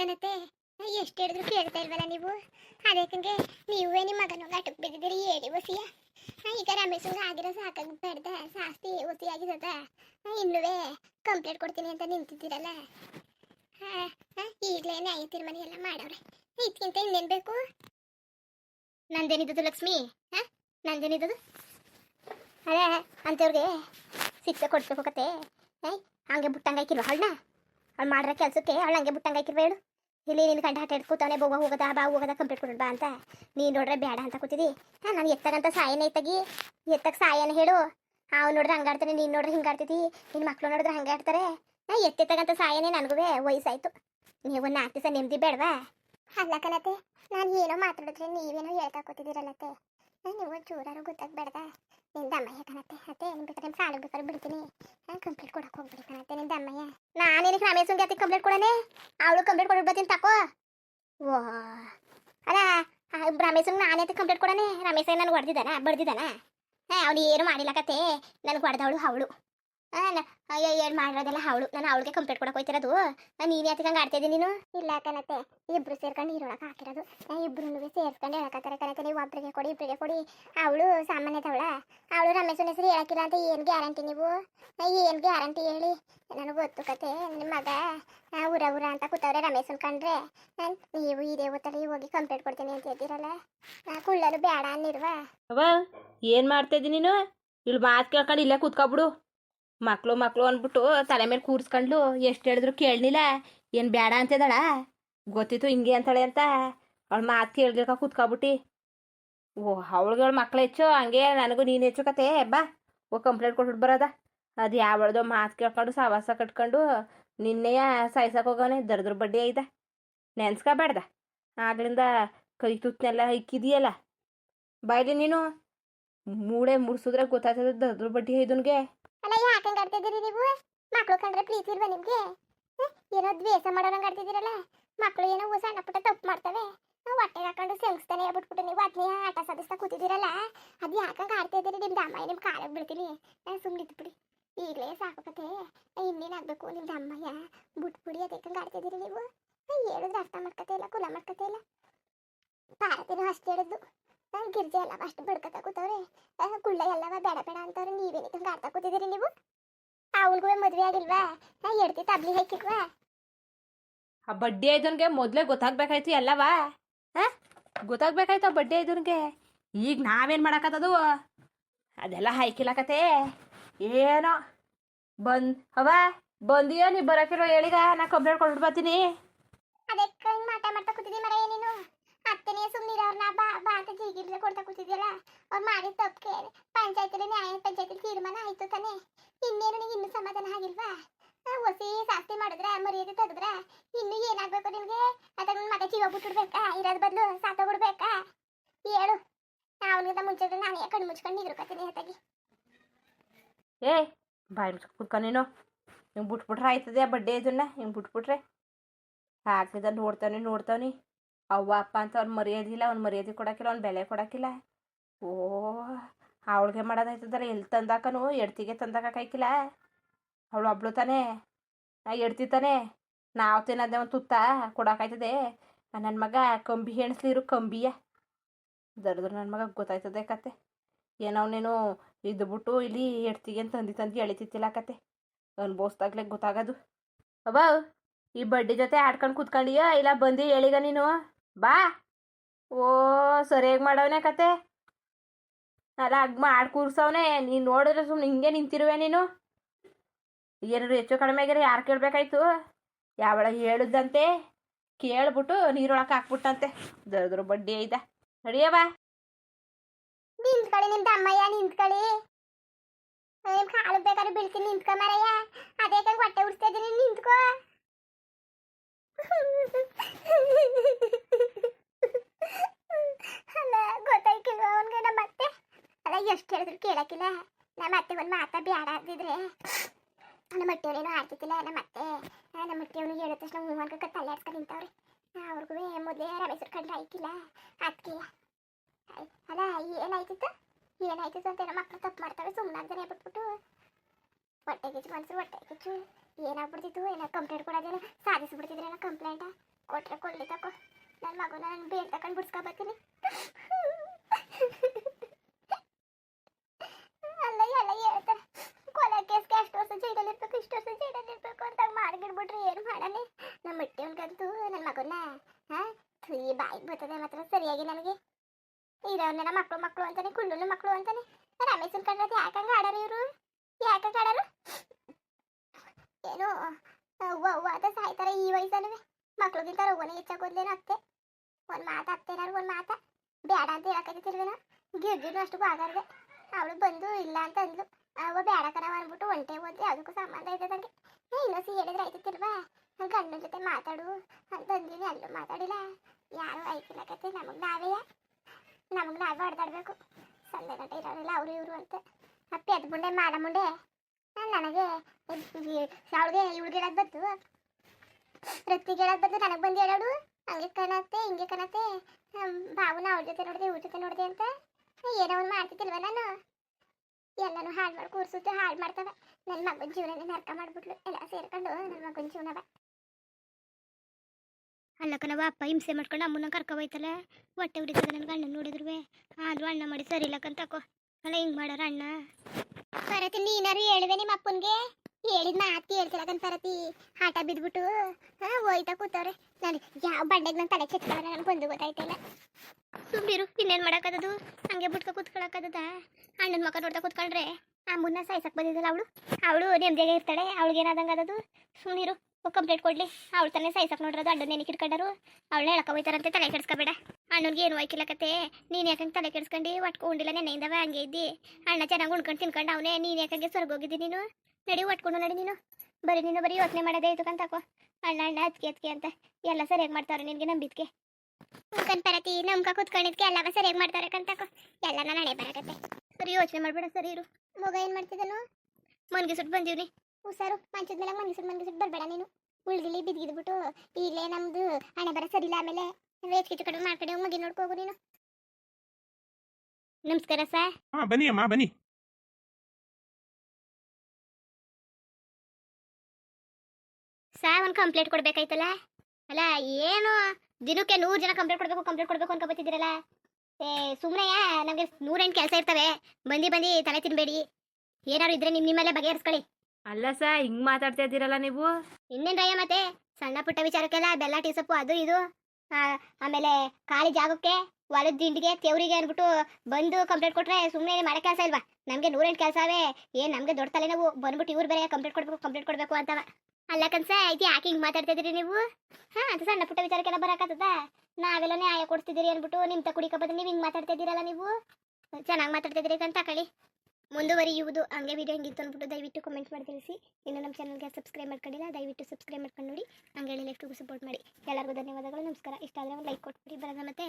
ಕಣತೆ. ಎಷ್ಟು ಹೇಳಿದ್ರು ಕೇಳ್ತಾ ಇಲ್ವಲ್ಲ ನೀವು? ಅದಕ್ಕಂಗೆ ನೀವೇ ನಿಮ್ಮ ಮಗನ ಗಟ್ಟಕ್ ಬಿದ್ದಿದ್ದೀರಿ ಹೇಳಿ ಒಸಿಯ. ಈಗ ರಮೇಶಂಗೆ ಆಗಿರೋ ಸಾಕಾಗಿ ಬೇಡ್ದ. ಜಾಸ್ತಿ ಒಸಿ ಆಗಿರದ ಇನ್ನುವೇ ಕಂಪ್ಲೇಂಟ್ ಕೊಡ್ತೀನಿ ಅಂತ ನಿಂತಿದ್ದೀರಲ್ಲ. ಈಗಲೇ ನ್ಯಾಯ ತೀರ್ಮಾನ ಎಲ್ಲ ಮಾಡವ್ರೆ. ಇದಕ್ಕಿಂತ ಇನ್ನೇನು ಬೇಕು? ನಂದೇನಿದ್ದದು ಲಕ್ಷ್ಮಿ? ಹಾ ನಂದೇನಿದ್ದದು ಅದೇ ಅಂಥವ್ರಿಗೆ ಶಿಕ್ಷೆ ಕೊಡ್ಬೇಕು ಕತೆ. ಹಂಗೆ ಬುಟ್ಟಂಗೆ ಹಳ್ಳ ಅವ್ಳು ಮಾಡಿರೋ ಕೆಲಸಕ್ಕೆ? ಅವಳು ಹಂಗೆ ಬುಟ್ಟಂಗೆ ಹಾಕಿಲ್ವ ಹೇಳು? ಇಲ್ಲಿ ನಿನ್ನ ಕಂಡ ಹಾಕಿ ಕೂತಾನೆ ಬೋಗ ಹೋಗದ, ಬಾ ಹೋಗದ, ಕಂಪ್ಲೀಟ್ ಕೊಡೋಣ ಬಾ ಅಂತ. ನೀನು ನೋಡ್ರೆ ಬೇಡ ಅಂತ ಕೂತಿದಿ. ಹಾಂ ನಾನು ಎತ್ತಗಂತ ಸಾಯನೇ ಐತಗಿ ಎತ್ತಕ್ಕೆ ಸಾಯನ ಹೇಳು. ಅವ್ನು ನೋಡ್ರೆ ಹಂಗಾಡ್ತಾನೆ ನೀನು ನೋಡ್ರೆ ಹಿಂಗಾಡ್ತಿದ್ದಿ ನಿನ್ನ ಮಕ್ಳು ನೋಡಿದ್ರೆ ಹಂಗೆ ಆಡ್ತಾರೆ. ನಾ ಎತ್ತಿತ್ತಗಂತ ಸಾಯನೇ ನನಗೂ ವಯಸ್ಸಾಯ್ತು. ನೀವು ನಾಲ್ಕು ದಿವಸ ನೆಮ್ಮದಿ ಬೇಡವಾ? ಅಲ್ಲ ಕಣತೆ ನಾನು ಏನೋ ಮಾತಾಡಿದ್ರೆ ನೀವೇನೋ ಹೇಳ್ತಾ ಕೂತಿದ್ದೀರಲ್ಲತ್ತೆ ನೀವು ಚೂರಾರು ಗೊತ್ತಾಗ್ಬೇಡ್ದ? ನಿಂದ ಅಮ್ಮಯ್ಯ ಕಣತ್ತೆ. ಅತ್ತೆ ಏನು ಬೇಕಾದ್ರೆ ನಿಮ್ಮ ಸಾಲಿಗೆ ಬೇಕಾದ್ರೆ ಬಿಡ್ತೀನಿ. ಕಂಪ್ಲೀಟ್ ಕೊಡಕ್ಕೆ ಹೋಗ್ಬಿಡಿ ಕಣತ್ತೆ ನಿಂದ ಅಮ್ಮಯ್ಯ. ನಾನೇನಕ್ಕೆ ರಮೇಶ್ ಜಾತಿ ಕಂಪ್ಲೀಟ್ ಕೊಡನೆ? ಅವಳು ಕಂಪ್ಲೀಟ್ ಕೊಡ್ಬಿಡ್ತೀನಿ ತಕೋ. ಓ, ಅಲ್ಲ ರಮೇಶ್ ನಾನೇ ಕಂಪ್ಲೀಟ್ ಕೊಡನೆ? ರಮೇಶ್ ನನಗೆ ಹೊಡೆದಿದ್ದಾನ? ಬಡ್ದಿದ್ದಾನ? ಹಾಂ ಅವಳು ಏನು ಮಾಡಿಲ್ಲ ಕತೆ. ನನಗೆ ಹೊಡೆದವಳು ಅವಳು. ಏನು ಮಾಡಿರೋದೆಲ್ಲ ಅವಳು? ನಾನು ಅವಳಿಗೆ ಕಂಪ್ಲೀಟ್ ಕೊಡಕ್ಕೆ ಹೋಯ್ತಿರೋದು. ನೀನು ಯಾತಕ್ಕಂಗೆ ಆಡ್ತಾ ಇದ್ದೀನಿ ನೀನು? ಇಲ್ಲ ಕಣತೆ ಇಬ್ರು ಸೇರ್ಕೊಂಡು ನೀರೊಳಗೆ ಹಾಕಿರೋದು. ಇಬ್ರು ಸೇರ್ಕೊಂಡು ಹೇಳಕತ್ತಾರೆ ಕಣತೆ ನೀವು ಒಬ್ರಿಗೆ ಕೊಡಿ ಇಬ್ರಿಗೆ ಕೊಡಿ. ಅವಳು ಸಾಮಾನ್ಯ ತವಳ ಅವಳು ರಮೇಶನ ಹೆಸರು ಹೇಳಕ್ಕಿಲ್ಲ ಅಂತ ಏನು ಗ್ಯಾರಂಟಿ ನೀವು? ಏನು ಗ್ಯಾರಂಟಿ ಹೇಳಿ? ನನಗೆ ಗೊತ್ತು ಕತೆ ನಿಮ್ಮ ಮಗ ಉರ ಉರ ಅಂತ ಕೂತವ್ರೆ ರಮೇಶನ್ ಕಂಡ್ರೆ. ನಾನ್ ನೀವು ಇದೇ ಹೊತ್ತಲ್ಲಿ ಹೋಗಿ ಕಂಪ್ಲೇಂಟ್ ಕೊಡ್ತೀನಿ ಅಂತ ಹೇಳ್ತೀರಲ್ಲ? ನಾ ಕುಳ್ಳಲು ಬೇಡ ಅನ್ನಿರ್ವಾ. ಏನು ಮಾಡ್ತಾ ಇದ್ದೀನಿ ನೀನು? ಇಲ್ಲಿ ಮಾತು ಕೇಳ್ಕೊಂಡು ಇಲ್ಲೇ ಕೂತ್ಕೊಬಿಡು ಮಕ್ಳು ಮಕ್ಳು ಅಂದ್ಬಿಟ್ಟು ತಲೆ ಮೇಲೆ ಕೂರಿಸ್ಕೊಂಡ್ಲು, ಎಷ್ಟು ಹೇಳಿದ್ರು ಕೇಳಲಿಲ್ಲ ಏನು ಬೇಡ ಅಂತಿದ್ದಾಳ? ಗೊತ್ತಿತ್ತು ಹಿಂಗೆ ಅಂತಾಳೆ ಅಂತ. ಅವಳು ಮಾತು ಕೇಳ್ಗಿಳ್ಕ ಕೂತ್ಕೊಬಿಟ್ಟು, ಓ ಅವಳಿಗೆ ಮಕ್ಳು ಹೆಚ್ಚು, ಹಂಗೆ ನನಗೂ ನೀನು ಹೆಚ್ಚು ಕತೆ, ಬಾ, ಓ, ಕಂಪ್ಲೇಂಟ್ ಕೊಟ್ಬಿಟ್ಟು ಬರೋದ. ಅದು ಯಾವಳ್ದೋ ಮಾತು ಕೇಳ್ಕೊಂಡು ಸವಾಸ ಕಟ್ಕೊಂಡು ನಿನ್ನೆಯ ಸಾಯ್ಸಕ್ಕೆ ಹೋಗೋನೆ ದರ್ದ್ರ ಬಡ್ಡಿ ಐದ. ನೆನ್ಸ್ಕೊಬೇಡ್ದ? ಆಗ್ಲಿಂದ ಕೈ ತುತ್ತನೆಲ್ಲ ಇಕ್ಕಿದೆಯಲ್ಲ ಬಾಯ್ಲಿ ನೀನು. ಮೂಳೆ ಮುರ್ಸಿದ್ರೆ ಗೊತ್ತಾಗ್ತದೆ ದರ್ದ್ರ ಬಡ್ಡಿ ಐದನ್ಗೆ. ಅಲ್ಲ ಯಾಕಂಗೆ ಆಡ್ತಿದ್ದೀರಿ ನೀವು? ಮಕ್ಕಳು ಕಂಡ್ರೆ ಪ್ರೀತಿ ಇಲ್ವಾ ನಿಮಗೆ? ಏನೋ ದ್ವೇಷ ಮಾಡೋರಂಗೆ ಆಡ್ತಿದ್ದೀರಲ್ಲ? ಮಕ್ಕಳು ಏನೋ ಸಣ್ಣ ಪುಟ್ಟ ತಪ್ಪು ಮಾಡ್ತವೆ. ಹೊಟ್ಟೆಗೆ ಹಾಕೊಂಡು ಸೆಂಗ್ಸ್ತಾನೆ ಬಿಟ್ಬಿಟ್ಟು ನೀವು ಅದನ್ನೇ ಆಟ ಸಾಧಿಸ್ತಾ ಕೂತಿದ್ದೀರಲ್ಲ? ಅದು ಯಾಕಂಗೆ ಆಡ್ತಾ ಇದ್ದೀರಿ? ನಿಮ್ದು ಅಮ್ಮ ನಿಮ್ಮ ಕಾಲಿಗೆ ಬೀಳ್ತೀನಿ. ನಾನು ಸುಮ್ಮನೆ ಇದ್ಬಿಡಿ. ಈಗಲೇ ಸಾಕುಕತೆ ಇನ್ನೇನಾಗಬೇಕು ನಿಮ್ದು ಅಮ್ಮಯ್ಯ? ಬಿಟ್ಬಿಡಿ ಅದಕ್ಕಂಗೆ ಆಡ್ತಿದ್ದೀರಿ ನೀವು? ಹೇಳಿದ್ರೆ ಅರ್ಥ ಮಾಡ್ಕತೆ ಇಲ್ಲ, ಕುಲ ಮಾಡ್ಕತೆ ಇಲ್ಲ. ಪಾರತಿನೂ ಅಷ್ಟು ಹೇಳಿದ್ದು ನಾನು ಗಿರ್ಜೆ ಎಲ್ಲ ಅಷ್ಟು ಬಡ್ಕತ ಕೂತವ್ರೆ. ಕುಳ್ಳ ಎಲ್ಲವ ಬೇಡ ಬೇಡ ಅಂತವ್ರೆ ನೀವೇನಿಕ್ಕಂಗೆ ಆಡ್ತಾ ಕೂತಿದ್ದೀರಿ ನೀವು? ಅವನಿಗೂ ಮದುವೆ ಆಗಿಲ್ವಾ? ನಾ ಎಡ್ತಿ ತಬ್ಲಿ ಹಾಕಿಲ್ವಾ? ಆ ಬಡ್ಡಿ ಐದನ್ಗೆ ಮೊದಲೇ ಗೊತ್ತಾಗ್ಬೇಕಾಯ್ತು ಎಲ್ಲವ? ಹಾಂ ಗೊತ್ತಾಗ್ಬೇಕಾಯ್ತು ಆ ಬಡ್ಡಿ ಐದನ್ಗೆ. ಈಗ ನಾವೇನು ಮಾಡಕತ್ತದು? ಅದೆಲ್ಲ ಹಾಯ್ಕಿಲ್ಲಕತೆ ಏನೋ ಬಂದ್ ಅವ ಬಂದಿಯೋ ನೀ ಬರೋಕಿರೋ ಹೇಳಿಗ ನಾ ಕಂಪ್ಲೇಂಟ್ ಕೊಟ್ಬಿಟ್ಟು ಬರ್ತೀನಿ. ಅದಕ್ಕೆ ಹಿಂಗ್ ಮಾಟ ಮಾಡ್ತಾ ಕೂತಿದ್ದಿ ಮರ ನೀನು? ಅತ್ತನೇ ಸುಮ್ಮನಿರ ಅವ್ರನ್ನ ಬಾ ಬಾ ಅಂತ ಜೀಗಿರ್ಲೆ ಕೊಡ್ತಾ ಕೂತಿದ್ಯಲ್ಲ? ಅವ್ರು ಮಾಡಿದ ತಪ್ಪಿಗೆ ಪಂಚಾಯತಿಲಿ ನ್ಯಾಯ ಪಂಚಾಯತಿಲಿ ತೀರ್ಮಾನ ಆಯ್ತು ತಾನೆ. ಇನ್ನೇನು ನಿಂಗೆ ಇನ್ನೂ ಸಮಾಧಾನ ಆಗಿಲ್ವಾ? ಹೊಸಿ ಶಾಸ್ತಿ ಮಾಡಿದ್ರ, ಮರ್ಯಾದೆ ತೆಗೆದ್ರ, ಇನ್ನು ಏನಾಗ್ಬೇಕು ನಿಮಗೆ? ಅದಾಗ ನನ್ನ ಮಗ ಜೀವ ಬಿಟ್ಬಿಡ್ಬೇಕಾ ಇರೋದ್ ಬದಲು ಬಿಡ್ಬೇಕಾ? ಹೇಳು. ಅವನಿಗಿಂತ ಮುಂಚೆ ನಾನೇ ಕಣ್ಣು ಮುಚ್ಕೊಂಡು ನಿಗ್ರಕತ್ತೀನಿ ಹೇಳ್ತಾಗಿ ಏ, ಬಾಯಿ ಮುಚ್ಕೊಂಡು ನೀನು. ಹಿಂಗೆ ಬಿಟ್ಬಿಟ್ರೆ ಆಯ್ತದೆ ಬಡ್ಡೆ ಇದನ್ನ, ಹಿಂಗೆ ಬಿಟ್ಬಿಟ್ರೆ. ಹಾಕಿದ ನೋಡ್ತಾನೆ ನೋಡ್ತಾನೆ ಅವ್ವ, ಅಪ್ಪ ಅಂತ ಅವ್ನು ಮರ್ಯಾದಿಲ್ಲ ಅವ್ನು ಮರ್ಯಾದೆ ಕೊಡೋಕ್ಕಿಲ್ಲ, ಅವ್ನು ಬೆಲೆ ಕೊಡೋಕ್ಕಿಲ್ಲ. ಓ, ಅವಳಿಗೆ ಮಾಡೋದಾಯ್ತದಲ್ಲ ಎಲ್ಲಿ ತಂದಾಕನು ಎಡ್ತಿಗೆ ತಂದಾಕಾಯ್ಕಿಲ್ಲ ಅವಳು ಒಬ್ಳು ತಾನೇ. ನಾ ಎಡ್ತಿ ತಾನೆ. ನಾವು ತಿನ್ನೋದೇ ಒಂದು ತುತ್ತ ಕೊಡೋಕಾಯ್ತದೆ ನನ್ನ ಮಗ ಕಂಬಿ ಹೆಣ್ಸ್ಲಿರು, ಕಂಬಿಯ. ದರ್ದ್ರ ನನ್ನ ಮಗ ಗೊತ್ತಾಯ್ತದೆ ಕತೆ. ಏನವನೇನು ಇದು ಬಿಟ್ಟು ಇಲ್ಲಿ ಎಡ್ತಿಗೆ ತಂದಿ ತಂದು ಎಳಿತಿತ್ತಿಲ್ಲ ಕತೆ. ಅನ್ಬೋಸ್ದಾಗ್ಲೇ ಗೊತ್ತಾಗೋದು. ಅವ ಈ ಬಡ್ಡಿ ಜೊತೆ ಆಡ್ಕೊಂಡು ಕೂತ್ಕೊಂಡಿಯ? ಇಲ್ಲ ಬಂದು ಹೇಳಿಗ ನೀನು? ಬಾ. ಓ, ಸರಿಯಾಗಿ ಮಾಡವನೆ ಕತೆ. ಅಲ್ಲ ಅಗ್ ಮಾಡಿ ಕೂರ್ಸವನೆ. ನೀನು ನೋಡಿದ್ರೆ ಸುಮ್ಮನೆ ಹಿಂಗೆ ನಿಂತಿರುವೆ ನೀನು. ಏನಾದ್ರು ಹೆಚ್ಚು ಕಡಿಮೆ ಆಗಿರೋ ಯಾರು ಕೇಳಬೇಕಾಯ್ತು? ಯಾವಳ ಹೇಳಿದ್ದಂತೆ. ಕೇಳ್ಬಿಟ್ಟು ನೀರೊಳಕ್ಕೆ ಹಾಕ್ಬಿಟ್ಟಂತೆ. ದರದ್ರ ಬಡ್ಡಿ ಐದ ನಡಿಯವ ನಿಂತ್ಕೊಳ್ಳಿ ನಿಮ್ದು ಅಮ್ಮಯ್ಯ ನಿಂತ್ಕೊಳ್ಳಿ. ನಿಮ್ ಕಾಲು ಬೇಕಾದ್ರೆ ಬೀಳ್ತೀನಿ. ನಿಂತ್ಕೊ ಮರಯ್ಯ ಅದೇ ಕಂಗ್ ಹೊಟ್ಟೆ ಉಡ್ಸ್ತಾ ಇದೀನಿ ನಿಂತ್ಕೋ ಅಲ್ಲ ಗೊತ್ತಾಯ್ಕಿಲ್ವ ಅವನ್ಗೆ ನಮ್ಮ ಅತ್ತೆ ಅಲ್ಲ ಎಷ್ಟು ಹೇಳಿದ್ರು ಕೇಳಕ್ಕಿಲ್ಲ ನಮ್ಮ ಅತ್ತೆ ಒಂದು ಮಾತಾ ಬೇಡ ಅಂದಿದ್ರೆ. ನಮ್ಮ ಅಟ್ಟೆಯವನೇನು ಆಡ್ತಿದ್ದಿಲ್ಲ ನಮ್ಮ ಅತ್ತೆ ನಮ್ಮ ಅಟ್ಟೆಯವನಿಗೆ ಹೇಳಿದ ತಕ್ಷಣ ಹೂ ತಲೆ ಆಡ್ಸ್ಕೊಂಡು ನಿಂತವ್ರಿ. ಅವ್ರಿಗೂ ಮೊದಲೇ ರಮೇಶ್ವರ ಕಂಡ್ರೆ ಆಯ್ತಿಲ್ಲ ಅದಕ್ಕೆ ಅಲ್ಲ ಏನಾಯ್ತಿತ್ತು? ಏನಾಯ್ತಿತ್ತು ಅಂತ ಏನೋ ಮಕ್ಕಳು ತಪ್ಪು ಸುಮ್ಮನೆ ಸುಮ್ಮನಾಗ್ದಾನೆ ಬಿಟ್ಬಿಟ್ಟು ಹೊಟ್ಟೆ ಕಿಚ್ಚು ಮನ್ಸರು ಹೊಟ್ಟೆ ಕಿಚ್ಚು ಏನಾಗ್ಬಿಡ್ತಿತ್ತು? ಏನೋ ಕಂಪ್ಲೇಂಟ್ ಕೊಡೋದೇನೋ, ಸಾಧಿಸ್ಬಿಡ್ತಿದ್ರೇನೋ ಕಂಪ್ಲೇಂಟ ಕೊಟ್ರೆ ಕೊಡ್ಲಿ ತಕೋ. ನನ್ನ ಮಗು ನಾನು ಬೇರೆ ತಗೊಂಡು ಬಿಡ್ಸ್ಕೊಬತ್ತೀನಿ ಅಲ್ಲ ಎಲ್ಲ ಹೇಳ್ತಾರೆ ಕೊಲೆ ಕೇಸ್ಗೆ ಅಷ್ಟು ವರ್ಷ ಜೈಲಲ್ಲಿ ಇರ್ಬೇಕು ಇಷ್ಟು ವರ್ಷ ಜೈಲಲ್ಲಿ ಇರ್ಬೇಕು ಅಂತ ಮಾಡ್ಗಿಡ್ಬಿಟ್ರಿ ಏನು ಮಾಡನೆ ನಮ್ಮ ಮಟ್ಟೆವನ್ಗಂತೂ ನನ್ನ ಮಗನ ಹಾ, ಈ ಬಾಯಿ ಬರ್ತದೆ ಮಾತ್ರ ಸರಿಯಾಗಿ ನನಗೆ. ಇರೋನೆಲ್ಲ ಮಕ್ಕಳು ಮಕ್ಕಳು ಅಂತಾನೆ ಕುಳ್ಳು ಮಕ್ಕಳು ಅಂತಾನೆ. ರಮೇಶನ್ ಕಂಡ್ರೆ ಯಾಕಂಗ ಆಡಾರ ಇವರು? ಯಾಕಂಗೆ ಆಡಾರು ಏನು, ಅವ್ವ ಅವ್ವ ಅಂತ ಸಾಯ್ತಾರೆ ಈ ವಯಸ್ಸಲ್ಲೂ ಮಕ್ಳಿಗಿಂತ ರವ್ವನೇ ಹೆಚ್ಚಾಗೋದ್ಲೇನೋ ಅತ್ತೆ. ಒಂದು ಮಾತು ಅತ್ತೆನಾರು ಒಂದು ಮಾತ? ಬೇಡ ಅಂತ ಹೇಳಕತ್ತಿಲ್ವೇನೋ ಗಿರ್ಗಿನೂ ಅಷ್ಟು ಆಗಾರ್ದೆ ಅವಳು ಬಂದು ಇಲ್ಲ ಅಂತ ಅಂದ್ಲು ಅವ ಬೇಡ ಕಣವ ಅಂದ್ಬಿಟ್ಟು ಒಂಟೆ ಹೋದ್ರೆ ಅದಕ್ಕೂ ಸಂಬಂಧ ಇದೆ ನನಗೆ ಇನ್ನೊಸಿ ಹೇಳಿದ್ರೆ ಆಯ್ತಿಲ್ವಾ ಗಂಡನ ಜೊತೆ ಮಾತಾಡು. ಅಂತ ಅಂದಿನಿ ಅಲ್ಲೂ ಮಾತಾಡಿಲ್ಲ. ಯಾರು ಐತಿಲ್ಲಕತ್ತೆ ನಮಗೆ ನಾವೇ ನಮಗೆ ನಾವೇ ಹೊಡೆದಾಡ್ಬೇಕು. ಸಂದೆ ಗಂಟೆ ಇರೋರಿಲ್ಲ ಅವರು ಇವರು ಅಂತ. ಅಪ್ಪಿ ಅದು ಮುಂಡೆ ಮಾಡ ಮುಂಡೆ ನಾನ್ ನನಗೆ ಅವಳಿಗೆ, ಇವಳಿಗೆ ಹೇಳೋದು ಬಂತು ರತ್ತಿಗೆ ಹೇಳೋದು ಬಂತು ನನಗೆ ಬಂದು ಹೇಳೋಡು. ಹಂಗೆ ಕಣತ್ತೆ, ಹಿಂಗೆ ಕಣತ್ತೆ. ಬಾವುನ ಅವ್ರ ಜೊತೆ ನೋಡಿದೆ ಇವ್ರ ಜೊತೆ ನೋಡಿದೆ ಅಂತ. ಏನೋ ಒಂದು ಮಾಡ್ತಿದ್ದಿಲ್ವ ನಾನು? ಎಲ್ಲನೂ ಹಾಳು ಮಾಡಿ ಕೂರ್ಸುತ್ತೆ ಹಾಳು ಮಾಡ್ತವೆ. ನನ್ನ ಮಗನ ಜೀವನನೇ ನರ್ಕ ಮಾಡ್ಬಿಟ್ಲು. ಎಲ್ಲ ಸೇರ್ಕೊಂಡು ನನ್ನ ಮಗನ ಜೀವನವ ಅಲ್ಲಕ್ಕನವ ಅಪ್ಪ ಹಿಂಸೆ ಮಾಡ್ಕೊಂಡು ಅಮ್ಮನ ಕರ್ಕೊ ಹೋಯ್ತಲ್ಲ? ಹೊಟ್ಟೆ ಉರಿತದೆ ನನ್ನ ಅಣ್ಣ ನೋಡಿದ್ರುವೆ. ಆದ್ರೂ ಅಣ್ಣ ಮಾಡಿ ಸರಿ ಇಲ್ಲಕ್ಕಂತಕೋ ಅಲ್ಲ ಹಿಂಗ್ ಮಾಡೋರ ಅಣ್ಣ? ಪರತಿ ನೀನಾರು ಹೇಳುವೆ ನಿಮ್ಮ ಅಪ್ಪನ್ಗೆ? ಹೇಳಿದ ಮಾತಿ ಹೇಳ್ತಿಲ್ಲಕಂತ ಸರತಿ ಆಟ ಬಿದ್ಬಿಟ್ಟು, ಹಾ, ಹೋಯ್ತಾ ಕೂತವ್ರೆ. ನಾನು ಯಾವ ಬಂಡೆಗ್ ನನ್ನ ತಲೆ ಚೆಚ್ಕೊಳ್ಳೋಣ ನನಗೆ ಬಂದು ಗೊತ್ತಾಯ್ತಿಲ್ಲ ಸುಮ್ಮಿರು ಇನ್ನೇನು ಮಾಡೋಕ್ಕದದು ಹಂಗೆ ಬಿಟ್ಕೊ ಕೂತ್ಕೊಳಕ್ಕದ ಅಣ್ಣನ ಮಕ್ಕ ನೋಡ್ತಾ ಕೂತ್ಕೊಂಡ್ರೆ ಆ ಮುನ್ನ ಸಾಯ್ಸಕ್ ಬಂದಿದ್ದಲ್ಲ ಅವಳು? ಅವಳು ನೆಮ್ಮದಿಯಾಗೆ ಇರ್ತಾಳೆ, ಅವಳಿಗೆ ಏನಾದಂಗೆ ಅದದು ಸುಮ್ಮನಿರು ಕಂಪ್ಲೇಂಟ್ ಕೊಡ್ಲಿ. ಅವಳು ತಾನೇ ಸಾಯ್ಸಕ್ ನೋಡ್ರದು, ಅಣ್ಣನ ಏನಕ್ಕೆ ಇಟ್ಕೊಂಡರು ಅವಳನ್ನ ಹೇಳಕ ಹೋಯ್ತಾರಂತೆ, ತಲೆ ಕೆಡ್ಸ್ಕೊಬೇಡ. ಅಣ್ಣನಿಗೆ ಏನು ಹೋಯ್ಕಿಲ್ಲಕತ್ತೆ ನೀನು ಯಾಕಂಗೆ ತಲೆ ಕೆಡ್ಸ್ಕೊಂಡು? ಒಟ್ಕೊಂಡಿಲ್ಲ ನೆನೆಯಿಂದವ ಹಂಗೆ ಇದ್ದಿ. ಅಣ್ಣ ಚೆನ್ನಾಗಿ ಉಣ್ಕೊಂಡು ತಿನ್ಕೊಂಡು ಅವನೇ, ನೀನು ಯಾಕಂಗೆ ಸ್ವರ್ಗೋಗಿದ್ದಿ ನೀನು? ನಡಿ ಒಟ್ಕೊಂಡು ನಡಿ ನೀನು. ಬರೀ ನೀನು ಬರೀ ಯೋಚನೆ ಮಾಡೋದೇ ಆಯ್ತು ಕಂತಾಕೋ ಅಣ್ಣ ಅಣ್ಣ ಅದಕ್ಕೆ ಅದಕ್ಕೆ ಅಂತ ಎಲ್ಲ ಸರಿಯಾಗಿ ಮಾಡ್ತಾರೆ ನಿನಗೆ ನಂಬಿದ್ಕೆ. ಮುಖನ್ ಪರತಿ ನಮ್ಕ ಕುತ್ಕೊಂಡಿದ್ಕೆ ಎಲ್ಲ ಸರಿಯಾಗಿ ಮಾಡ್ತಾರೆ ಕಂತಾಕು ಎಲ್ಲ ನಾನು ನಡೆ ಬರಕತ್ತೆ. ಸರಿ ಯೋಚನೆ ಮಾಡ್ಬೇಡ, ಸರಿ ಇರು. ಮಗ ಏನು ಮಾಡ್ತಿದ್ದನು? ಮನ್ಗಿಸುಟ್ಟು ಬಂದೀವ್ನಿ. ಹುಷಾರು, ಮಂಚದ ಮೇಲೆ ಮನ್ಗಿಸುಟ್ಟು ಮನ್ಗಿಸುಟ್ಟು ಬರಬೇಡ ನೀನು. ಉಳ್ಗಿಲಿ ಬಿದ್ದಿದ್ಬಿಟ್ಟು ಇಲ್ಲೇ ನಮ್ದು ಹಣೆ ಬರ ಸರಿ ಇಲ್ಲ ಆಮೇಲೆ ವೇಚ್ ಕಿಚ್ಚು ಕಡೆ ಮಾಡ್ಕೊಂಡು ಮಗಿ ನೋಡ್ಕೊ ಹೋಗು ನೀನು. ನಮಸ್ಕಾರ ಸರ್ ಹಾ, ಬನ್ನಿ ಅಮ್ಮ, ಬನ್ನಿ. ಸಾ ಒಂದು ಕಂಪ್ಲೇಂಟ್ ಕೊಡ್ಬೇಕಾಯ್ತಲ್ಲ? ಅಲ್ಲ ಏನು? ದಿನಕ್ಕೆ ನೂರು ಜನ ಕಂಪ್ಲೇಂಟ್ ಕೊಡಬೇಕು ಕಂಪ್ಲೇಂಟ್ ಕೊಡಬೇಕು ಅನ್ಕೊಬತ್ತಿದ್ದೀರಲ್ಲ ಏ ಸುಮ್ಮನೆಯ ನಮಗೆ ನೂರೆಂಟು ಕೆಲಸ ಇರ್ತವೆ. ಬಂದಿ ಬಂದಿ ತಲೆ ತಿನ್ಬೇಡಿ. ಏನಾರು ಇದ್ರೆ ನಿಮ್ಮ ನಿಮ್ಮಲ್ಲೇ ಬಗೆಹರಿಸ್ಕೊಳ್ಳಿ. ಅಲ್ಲ ಸಾ ಹಿಂಗ್ ಮಾತಾಡ್ತಾ ಇದ್ದೀರಲ್ಲ ನೀವು? ಇನ್ನೇನು ರಯ್ಯ ಮತ್ತೆ? ಸಣ್ಣ ಪುಟ್ಟ ವಿಚಾರಕ್ಕೆಲ್ಲ ಬೆಲ್ಲ ಟೀ ಸೊಪ್ಪು ಅದು ಇದು. ಆ, ಆಮೇಲೆ ಖಾಲಿ ಜಾಗಕ್ಕೆ ಹೊಲದ ದಿಂಡಿಗೆ ತೆವರಿಗೆ ಅಂದ್ಬಿಟ್ಟು ಬಂದು ಕಂಪ್ಲೇಂಟ್ ಕೊಟ್ರೆ ಸುಮ್ಮನೆ ಮಾಡೋ ಕೆಲಸ ಇಲ್ವಾ? ನಮಗೆ ನೂರೆಂಟು ಕೆಲಸವೇ. ಏನು ನಮಗೆ ದೊಡ್ಡ ತಲೆ ನಾವು ಬಂದ್ಬಿಟ್ಟು ಇವ್ರು ಬೇರೆ ಕಂಪ್ಲೇಂಟ್ ಕೊಡಬೇಕು ಕಂಪ್ಲೇಂಟ್ ಕೊಡಬೇಕು ಅಂತವ. ಅಲ್ಲ ಕನ್ಸ, ಐತಿ ಯಾಕೆ ಹಿಂಗೆ ಮಾತಾಡ್ತಿದ್ರಿ ನೀವು? ಹಾಂ ಅದು ಸಣ್ಣ ಪುಟ್ಟ ವಿಚಾರಕ್ಕೆಲ್ಲ ಬರೋಕ್ಕಾಗ್ತದ ನಾವೆಲ್ಲ ನ್ಯಾಯ ಕೊಡ್ತಿದ್ದೀರಿ ಅಂದ್ಬಿಟ್ಟು ನಿಮ್ಮ ತ ಕುಡಿಕ ಬಂದು ನೀವು ಹಿಂಗೆ ಮಾತಾಡ್ತಿದ್ದೀರಲ್ಲ ನೀವು? ಚೆನ್ನಾಗಿ ಮಾತಾಡ್ತಾ ಇದ್ದೀರಿ ಅಂತ ತಕೊಳ್ಳಿ ಮುಂದುವರಿಯುವುದು. ಹಂಗೆ ವಿಡಿಯೋ ಹೆಂಗಿತ್ತು ಅಂದ್ಬಿಟ್ಟು ದಯವಿಟ್ಟು ಕಮೆಂಟ್ ಮಾಡಿ ತಿಳಿಸಿ. ಇನ್ನು ನಮ್ಮ ಚಾನಲ್ಗೆ ಸಬ್ಸ್ಕ್ರೈಬ್ ಮಾಡ್ಕೊಂಡಿಲ್ಲ, ದಯವಿಟ್ಟು ಸಬ್ಸ್ಕ್ರೈಬ್ ಮಾಡ್ಕೊಂಡು ನೋಡಿ. ಹಂಗೆ ಲೈಫ್ಗೂ ಸಪೋರ್ಟ್ ಮಾಡಿ. ಎಲ್ಲರಿಗೂ ಧನ್ಯವಾದಗಳು, ನಮಸ್ಕಾರ. ಇಷ್ಟ ಆದರೆ ಒಂದು ಲೈಕ್ ಕೊಟ್ಬಿಡಿ. ಬರೋದ ಮತ್ತೆ